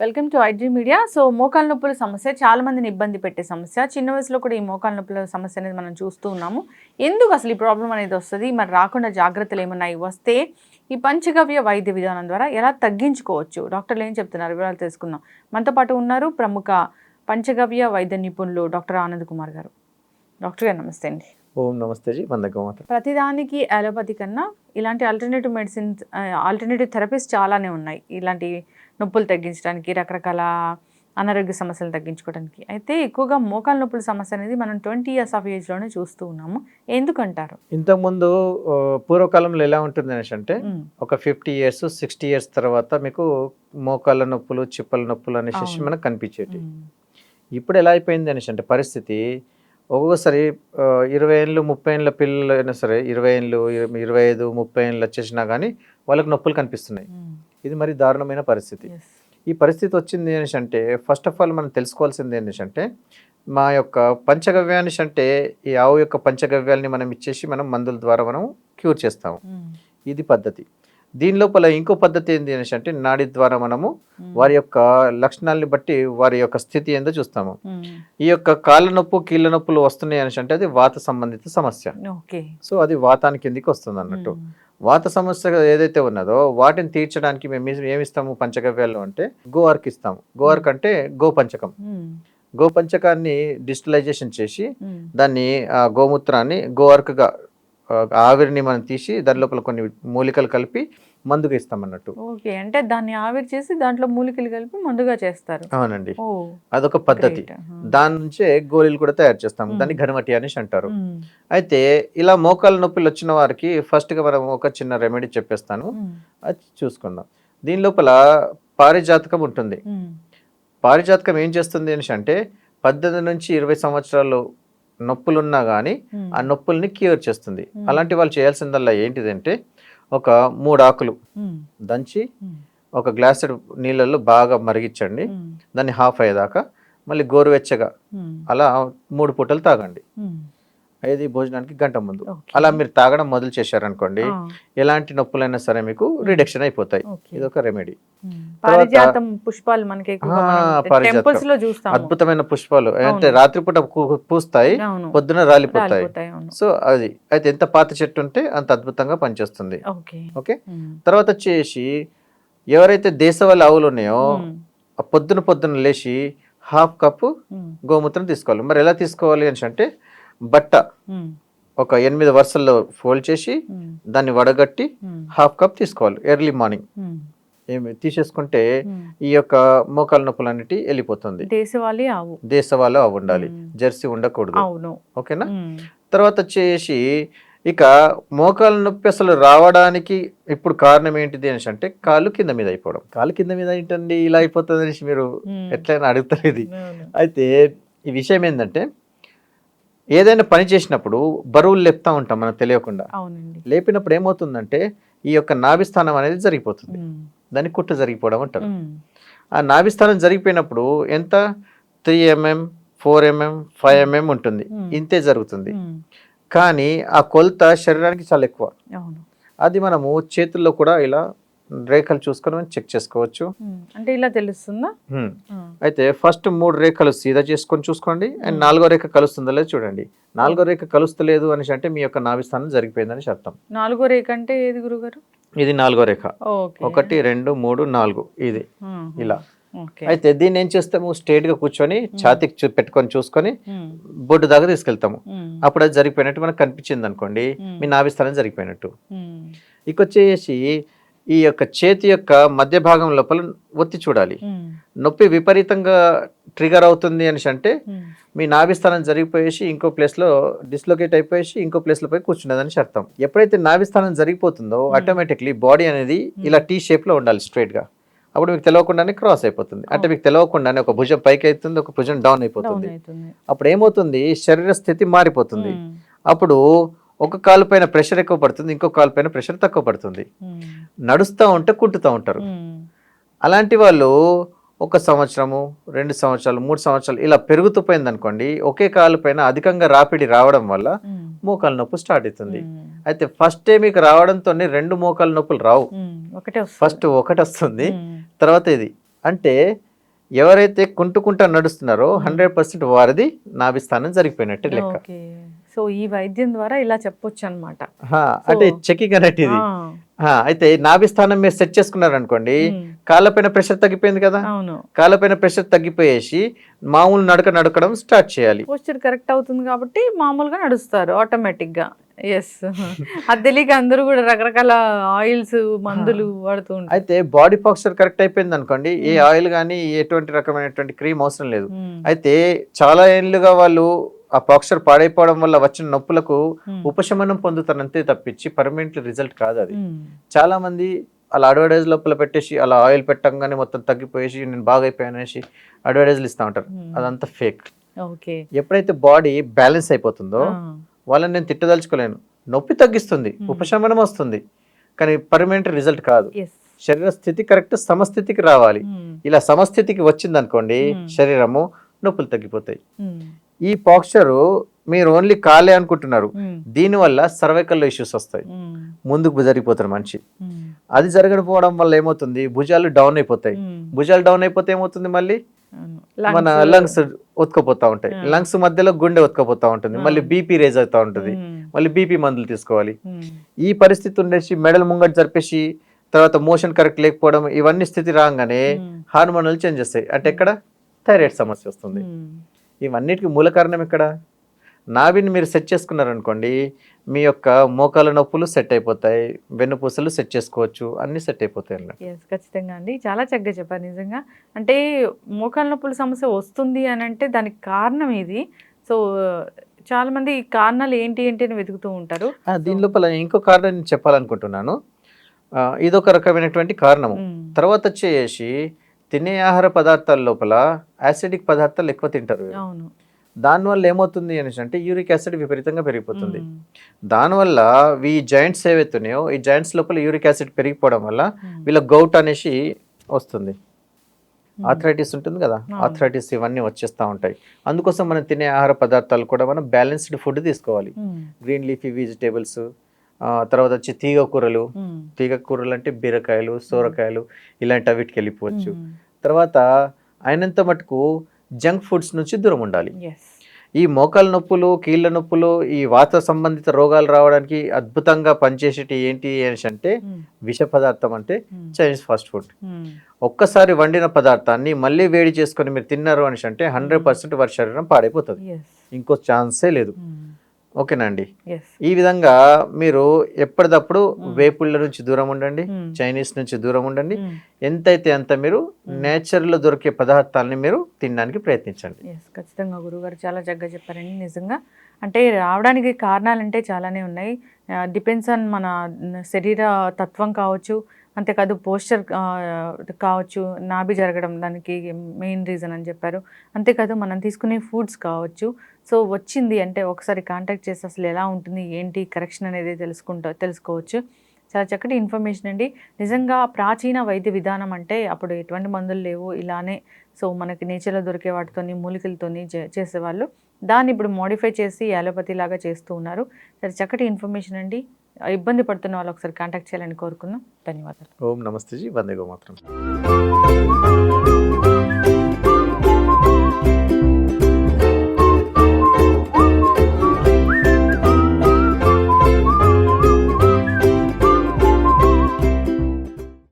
Welcome to IG media so మోకాల నొప్పుల సమస్య చాలా మందిని ఇబ్బంది పెట్టే సమస్య. చిన్న వయసులో కూడా ఈ మోకాల నొప్పుల సమస్య అనేది మనం చూస్తూ ఉన్నాము. ఎందుకు అసలు ఈ ప్రాబ్లం అనేది వస్తుంది? మరి రాకుండా జాగ్రత్తలు ఏమన్నాయి వస్తే ఈ పంచగవ్య వైద్య విధానం ద్వారా ఎలా తగ్గించుకోవచ్చు? డాక్టర్లు ఏం చెప్తున్నారు? వివరాలు తెలుసుకుందాం. మనతో పాటు ఉన్నారు ప్రముఖ పంచగవ్య వైద్య నిపుణులు డాక్టర్ ఆనంద్ కుమార్ గారు. డాక్టర్ గారు నమస్తే అండి. ఓం నమస్తే జీ వందకమాత ప్రతిదానికి అలోపతి కన్నా ఇలాంటి ఆల్టర్నేటివ్ మెడిసిన్స్ ఆల్టర్నేటివ్ థెరపీస్ చాలానే ఉన్నాయి. ఇలాంటి నొప్పులు తగ్గించడానికి రకరకాల అనారోగ్య సమస్యలు తగ్గించుకోవడానికి. అయితే ఎక్కువగా మోకాల నొప్పుల సమస్య అనేది మనం ట్వంటీ ఇయర్స్ ఆఫ్ ఏజ్లోనే చూస్తూ ఉన్నాము. ఎందుకంటారు? ఇంతకుముందు పూర్వకాలంలో ఎలా ఉంటుంది అనేసి అంటే ఒక ఫిఫ్టీ ఇయర్స్ సిక్స్టీ ఇయర్స్ తర్వాత మీకు మోకాళ్ళ నొప్పులు చిప్పల నొప్పులు అనేసి. మనకు కనిపించేటి ఇప్పుడు ఎలా అయిపోయింది అనేసి అంటే పరిస్థితి ఒక్కొక్కసారి ఇరవై ఏళ్ళు ముప్పై ఏళ్ళ పిల్లలు అయినా సరే ఇరవై ఏళ్ళు ఇరవై- ఐదు ముప్పై ఏళ్ళు వచ్చేసినా కానీ వాళ్ళకి నొప్పులు కనిపిస్తున్నాయి. ఇది మరి దారుణమైన పరిస్థితి. ఈ పరిస్థితి వచ్చింది అంటే ఫస్ట్ ఆఫ్ ఆల్ మనం తెలుసుకోవాల్సింది ఏంటంటే అంటే మా యొక్క పంచగవ్యాన్ని అంటే ఈ ఆవు యొక్క పంచగవ్యాల్ని మనం ఇచ్చేసి మనం మందుల ద్వారా మనం క్యూర్ చేస్తాము. ఇది పద్ధతి. దీని లోపల ఇంకో పద్ధతి ఏంటి అనేసి అంటే నాడి ద్వారా మనము వారి యొక్క లక్షణాలని బట్టి వారి యొక్క స్థితి ఏందో చూస్తాము. ఈ యొక్క కాళ్ళ నొప్పు కీళ్ళ నొప్పులు వస్తున్నాయి అనేసి అంటే అది వాత సంబంధిత సమస్య. సో అది వాతానికి కిందికి వస్తుంది అన్నట్టు. వాత సమస్య ఏదైతే ఉన్నదో వాటిని తీర్చడానికి మేము ఏమి ఇస్తాము పంచగవ్యాలు అంటే గోవర్క్ ఇస్తాము. గోవర్క్ అంటే గోపంచకం. ఉమ్, గోపంచకాన్ని డిజిటలైజేషన్ చేసి దాన్ని ఆ గోమూత్రాన్ని గోవర్క్గా ఆ, ఆవిరిని మనం తీసి దాని లోపల కొన్ని మూలికలు కలిపి మందుగా ఇస్తాం అన్నట్టు ఓకే అంటే దాన్ని ఆవిరి చేసి దాంట్లో మూలికలు కలిపి మందుగా చేస్తారు. అవునండి. అదొక పద్ధతి. దాని నుంచే గోళీలు కూడా తయారు చేస్తాం. దాన్ని ఘనమటి అనేసి అంటారు. అయితే ఇలా మోకాళ్ళ నొప్పులు వచ్చిన వారికి ఫస్ట్గా మనం ఒక చిన్న రెమెడీ చెప్పేస్తాను. అది చూసుకుందాం. దీని లోపల పారిజాతకం ఉంటుంది. పారిజాతకం ఏం చేస్తుంది అనేసి అంటే పద్దెనిమిది నుంచి ఇరవై సంవత్సరాలు నొప్పులున్నా కానీ ఆ నొప్పుల్ని క్యూర్ చేస్తుంది. అలాంటి వాళ్ళు చేయాల్సిందల్లా ఏంటిదంటే ఒక మూడు ఆకులు దంచి ఒక గ్లాస్ నీళ్ళల్లో బాగా మరిగించండి. దాన్ని హాఫ్ అయ్యేదాకా మళ్ళీ గోరువెచ్చగా అలా మూడు పూటలు తాగండి. ఏది భోజనానికి గంట ముందు. అలా మీరు తాగడం మొదలు చేశారనుకోండి ఎలాంటి నొప్పులైనా సరే మీకు రిడక్షన్ అయిపోతాయి. ఇది ఒక రెమెడీ. పారిజాతం పుష్పాలు మనకి. టెంపుల్స్లో అద్భుతమైన పుష్పాలు. అంటే. రాత్రిపూట పూస్తాయి పొద్దున రాలిపోతాయి. సో అది అయితే ఎంత పాత చెట్టు ఉంటే అంత అద్భుతంగా పనిచేస్తుంది. ఓకే. తర్వాత వచ్చేసి ఎవరైతే దేశవాళీ ఆవులు ఉన్నాయో పొద్దున పొద్దున లేచి హాఫ్ కప్పు గోమూత్రం తీసుకోవాలి. మరి ఎలా తీసుకోవాలి అని అంటే బట్ట ఉమ్, ఒక ఎనిమిది వరుసల్లో ఫోల్డ్ చేసి ఉమ్, దాన్ని వడగట్టి ఉమ్, హాఫ్ కప్ తీసుకోవాలి ఎర్లీ మార్నింగ్. ఏమి తీసేసుకుంటే. ఈ యొక్క మోకాల నొప్పులు అన్నిటి వెళ్ళిపోతుంది. దేశవాళీ ఆవు. దేశవాళీ ఉండాలి. జెర్సీ ఉండకూడదు. అవును. ఓకేనా? తర్వాత వచ్చేసి ఇక మోకాల నొప్పి అసలు రావడానికి ఇప్పుడు కారణం ఏంటిది అనేసి అంటే కాలు కింద మీద అయిపోవడం. కాలు కింద మీద ఏంటండి ఇలా అయిపోతుంది అనేసి మీరు ఎట్లయినా అడుగుతారు ఇది. అయితే ఈ విషయం ఏంటంటే ఏదైనా పని చేసినప్పుడు బరువులు లేపుతా ఉంటాం మనకు తెలియకుండా. లేపినప్పుడు ఏమవుతుందంటే ఈ యొక్క నాభిస్థానం అనేది జరిగిపోతుంది. దాన్ని కుట్టు జరిగిపోవడం అంటారు. ఆ నాభిస్థానం జరిగిపోయినప్పుడు ఎంత? Three MM four MM five MM ఉంటుంది. ఇంతే జరుగుతుంది. కానీ ఆ కొలత శరీరానికి చాలా ఎక్కువ. అది మనము చేతుల్లో కూడా ఇలా రేఖలు చూసుకొని మనం చెక్ చేసుకోవచ్చు. అంటే ఇలా తెలుస్తుందా? అయితే ఫస్ట్ మూడు రేఖలు సీదా చేసుకొని చూసుకోండి. అండ్. నాలుగో రేఖ కలుస్తుందో లేదో చూడండి. నాలుగో రేఖ కలుస్తలేదు అనేసి అంటే మీ యొక్క నాభిస్థానం జరిగిపోయిందని అర్థం. నాలుగో రేఖ అంటే ఏది గురుగారు? ఇది నాలుగో రేఖ. ఒకటి రెండు మూడు నాలుగు. ఇది. ఇలా. అయితే దీన్ని ఏం చేస్తాము? స్ట్రేట్గా కూర్చొని ఛాతీకి పెట్టుకొని చూసుకొని బొడ్డు దాకా తీసుకెళ్తాము. అప్పుడు అది జరిగిపోయినట్టు మనకు కనిపించింది అనుకోండి. మీ నాభిస్థానం జరిగిపోయినట్టు. ఉమ్, ఇక వచ్చేసి ఈ యొక్క చేతి యొక్క మధ్య భాగం లోపల ఒత్తి చూడాలి. నొప్పి విపరీతంగా ట్రిగర్ అవుతుంది అనేసి అంటే మీ నాభిస్థానం జరిగిపోయేసి ఇంకో ప్లేస్లో డిస్లొకేట్ అయిపోయేసి ఇంకో ప్లేస్లో పోయి కూర్చున్నదని అర్థం. ఎప్పుడైతే నాభిస్థానం జరిగిపోతుందో ఆటోమేటిక్లీ బాడీ అనేది ఇలా టీ షేప్లో ఉండాలి స్ట్రైట్గా అప్పుడు మీకు తెలియకుండానే క్రాస్ అయిపోతుంది. అంటే మీకు తెలియకుండానే ఒక భుజం పైకి అవుతుంది ఒక భుజం డౌన్ అయిపోతుంది. అప్పుడు ఏమవుతుంది? శరీర స్థితి మారిపోతుంది. అప్పుడు ఒక కాలు పైన ప్రెషర్ ఎక్కువ పడుతుంది ఇంకో కాలు పైన ప్రెషర్ తక్కువ పడుతుంది. ఉమ్, నడుస్తూ ఉంటే కుంటుతూ ఉంటారు. ఉమ్, అలాంటి వాళ్ళు ఒక సంవత్సరము రెండు సంవత్సరాలు మూడు సంవత్సరాలు ఇలా పెరుగుతూ పోయింది అనుకోండి ఒకే కాలు పైన అధికంగా రాపిడి రావడం వల్ల ఉమ్, మోకాలు నొప్పి స్టార్ట్ అవుతుంది. అయితే ఫస్ట్ మీకు రావడంతో రెండు మోకాలు నొప్పులు రావు. ఒకటే ఫస్ట్ ఒకటి వస్తుంది. తర్వాత ఇది. అంటే ఎవరైతే కుంటుకుంటా నడుస్తున్నారో హండ్రెడ్ పర్సెంట్ వారిది నాభిస్థానం జరిగిపోయినట్టే లెక్క. సో ఈ వైద్యం ద్వారా ఇలా చెప్పొచ్చు అనమాట అంటే చెకింగ్ అన్నట్టు ఇది హా, అయితే నాభిస్థానం మీరు సెట్ చేసుకున్నారు అనుకోండి కాళ్ళపైన ప్రెషర్ తగ్గిపోయింది కదా? కాళ్ళపైన ప్రెషర్ తగ్గిపోయేసి మామూలు నడక నడకడం స్టార్ట్ చేయాలి. పోస్చర్ కరెక్ట్ అవుతుంది కాబట్టి మామూలుగా నడుస్తారు ఆటోమేటిక్గా ఎస్ అది తెలియక అందరూ కూడా రకరకాల ఆయిల్స్ మందులు వాడుతూ ఉంటారు. అయితే బాడీ పాక్చర్ కరెక్ట్ అయిపోయింది అనుకోండి ఏ ఆయిల్ కానీ ఎటువంటి రకమైనటువంటి క్రీమ్ అవసరం లేదు. అయితే చాలా ఏళ్ళుగా వాళ్ళు ఆ పాక్చర్ పాడైపోవడం వల్ల వచ్చిన నొప్పులకు ఉపశమనం పొందుతారంతే తప్పించి పర్మనెంట్ రిజల్ట్ కాదు అది. చాలా మంది అలా అడ్వర్టైజ్ లోపల పెట్టేసి అలా ఆయిల్ పెట్టంగానే మొత్తం తగ్గిపోయేసి నేను బాగా అయిపోయాను అనేసి అడ్వర్టైజ్లు ఇస్తూ ఉంటారు. అదంతా ఫేక్ ఓకే. ఎప్పుడైతే బాడీ బ్యాలెన్స్ అయిపోతుందో వాళ్ళని నేను తిట్టదలుచుకోలేను. నొప్పి తగ్గిస్తుంది. ఉపశమనం వస్తుంది కానీ పర్మనెంట్ రిజల్ట్ కాదు. శరీర స్థితి కరెక్ట్ సమస్థితికి రావాలి. ఇలా సమస్థితికి వచ్చింది అనుకోండి. శరీరము నొప్పులు తగ్గిపోతాయి. ఈ పాక్చరు మీరు ఓన్లీ కాలే అనుకుంటున్నారు. దీనివల్ల సర్వైకల్ ఇష్యూస్ వస్తాయి. ముందుకు జరిగిపోతారు మనిషి. అది జరగకపోవడం వల్ల ఏమవుతుంది? భుజాలు డౌన్ అయిపోతాయి. భుజాలు డౌన్ అయిపోతే ఏమవుతుంది మళ్ళీ. మన లంగ్స్ ఉతకపోతా ఉంటాయి. లంగ్స్ మధ్యలో గుండె ఉతకపోతా ఉంటుంది. మళ్ళీ. బీపీ రేజ్ అవుతా ఉంటుంది. మళ్ళీ బీపీ మందులు తీసుకోవాలి. ఈ పరిస్థితి ఉండేసి మెడల్ ముంగట జరిపేసి తర్వాత మోషన్ కరెక్ట్ లేకపోవడం ఇవన్నీ స్థితి రాగానే హార్మోనల్ చేంజ్ వస్తాయి. అంటే ఎక్కడ? థైరాయిడ్ సమస్య వస్తుంది. ఇవన్నిటికి మూల కారణం ఎక్కడ? నాభిని మీరు సెట్ చేసుకున్నారనుకోండి మీ యొక్క మోకాల నొప్పులు సెట్ అయిపోతాయి వెన్నుపూసలు సెట్ చేసుకోవచ్చు అన్ని సెట్ అయిపోతాయి అన్నమాట ఎస్ ఖచ్చితంగా అండి. చాలా చక్కగా చెప్పారు నిజంగా. అంటే మోకాళ్ళ నొప్పుల సమస్య వస్తుంది అని అంటే దానికి కారణం ఇది సో చాలా మంది ఈ కారణాలు ఏంటి ఏంటి అని వెతుకుతూ ఉంటారు. దీని లోపల ఇంకో కారణం నేను చెప్పాలనుకుంటున్నాను. ఇదొక రకమైనటువంటి కారణము. తర్వాత వచ్చేసి తినే ఆహార పదార్థాల లోపల యాసిడిక్ పదార్థాలు ఎక్కువ తింటారు దానివల్ల ఏమవుతుంది అనేసి అంటే యూరిక్ యాసిడ్ విపరీతంగా పెరిగిపోతుంది. దానివల్ల ఈ జాయింట్స్ ఏవైతున్నాయో ఈ జాయింట్స్ లోపల యూరిక్ యాసిడ్ పెరిగిపోవడం వల్ల వీళ్ళ గౌట్ అనేసి వస్తుంది. ఆథరైటిస్ ఉంటుంది కదా. ఆథరైటిస్ ఇవన్నీ వచ్చేస్తూ ఉంటాయి. అందుకోసం మనం తినే ఆహార పదార్థాలు కూడా మనం బ్యాలెన్స్డ్ ఫుడ్ తీసుకోవాలి. గ్రీన్ లీఫీ వెజిటేబుల్స్ తర్వాత వచ్చి తీగ కూరలు. తీగ కూరలు అంటే బీరకాయలు సోరకాయలు ఇలాంటి వీటికి వెళ్ళిపోవచ్చు. తర్వాత అయినంత మటుకు జంక్ ఫుడ్స్ నుంచి దూరం ఉండాలి. ఈ మోకాల నొప్పులు కీళ్ళ నొప్పులు ఈ వాత సంబంధిత రోగాలు రావడానికి అద్భుతంగా పనిచేసేటి ఏంటి అనేసి అంటే విష పదార్థం అంటే చైనీస్ ఫాస్ట్ ఫుడ్. ఒక్కసారి వండిన పదార్థాన్ని మళ్ళీ వేడి చేసుకొని మీరు తిన్నారు అనేసి అంటే హండ్రెడ్ పర్సెంట్ వారి శరీరం పాడైపోతుంది. ఇంకో ఛాన్సే లేదు. ఓకేనండి. Yes, ఈ విధంగా మీరు ఎప్పటికప్పుడు మ్మ్. వేపుళ్ళ నుంచి దూరం ఉండండి ఉమ్, చైనీస్ నుంచి దూరం ఉండండి. ఉమ్, ఎంతైతే అంత మీరు. నేచర్లో దొరికే పదార్థాలని మీరు తినడానికి ప్రయత్నించండి. ఖచ్చితంగా గురుగారు చాలా చక్కగా చెప్పారండి నిజంగా. అంటే రావడానికి కారణాలు అంటే చాలానే ఉన్నాయి. డిపెండ్స్ ఆన్ మన శరీర తత్వం కావచ్చు అంతేకాదు పోస్చర్ కావచ్చు నాభి జరగడం దానికి మెయిన్ రీజన్ అని చెప్పారు. అంతేకాదు మనం తీసుకునే ఫుడ్స్ కావచ్చు. సో వచ్చింది అంటే ఒకసారి కాంటాక్ట్ చేసి అసలు ఎలా ఉంటుంది ఏంటి కరెక్షన్ అనేది తెలుసుకుంటా తెలుసుకోవచ్చు. చాలా చక్కటి ఇన్ఫర్మేషన్ అండి. నిజంగా ప్రాచీన వైద్య విధానం అంటే అప్పుడు ఎటువంటి మందులు లేవు ఇలానే. సో మనకి నేచర్లో దొరికే వాటితోని మూలికలతోని చే- చేసేవాళ్ళు. దాన్ని ఇప్పుడు మోడిఫై చేసి యాలోపతి లాగా చేస్తూ ఉన్నారు. చాలా చక్కటి ఇన్ఫర్మేషన్ అండి. ఇబ్బంది పడుతున్న వాళ్ళు ఒకసారి కాంటాక్ట్ చేయాలని కోరుకుందాం. ధన్యవాదాలు. ఓం నమస్తే జీ. వందే గోమాత్రం